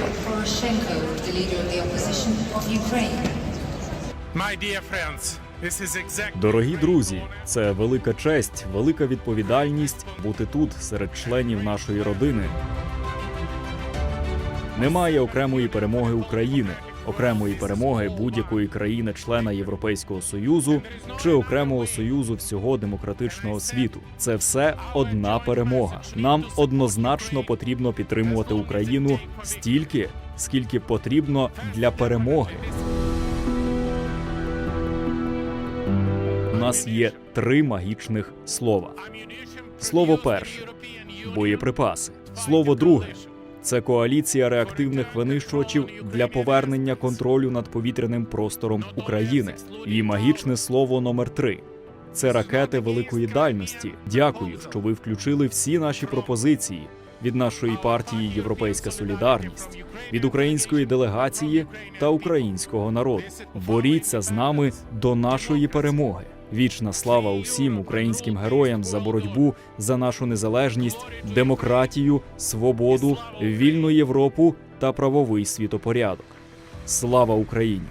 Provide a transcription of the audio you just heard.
Petro Poroshenko, the leader of the opposition of Ukraine. My dear friends, this is exactly Дорогі друзі, це велика честь, велика відповідальність бути тут серед членів нашої родини. Немає окремої перемоги України, окремої перемоги будь-якої країни-члена Європейського союзу чи окремого союзу всього демократичного світу. Це все одна перемога. Нам однозначно потрібно підтримувати Україну стільки, скільки потрібно для перемоги. У нас є три магічних слова. Слово перше боєприпаси. Слово друге це коаліція реактивних винищувачів для повернення контролю над повітряним простором України. І магічне слово номер три це ракети великої дальності. Дякую, що ви включили всі наші пропозиції від нашої партії Європейська Солідарність, від української делегації та українського народу. Боріться з нами до нашої перемоги. Вічна слава усім українським героям за боротьбу за нашу незалежність, демократію, свободу, вільну Європу та правовий світопорядок. Слава Україні!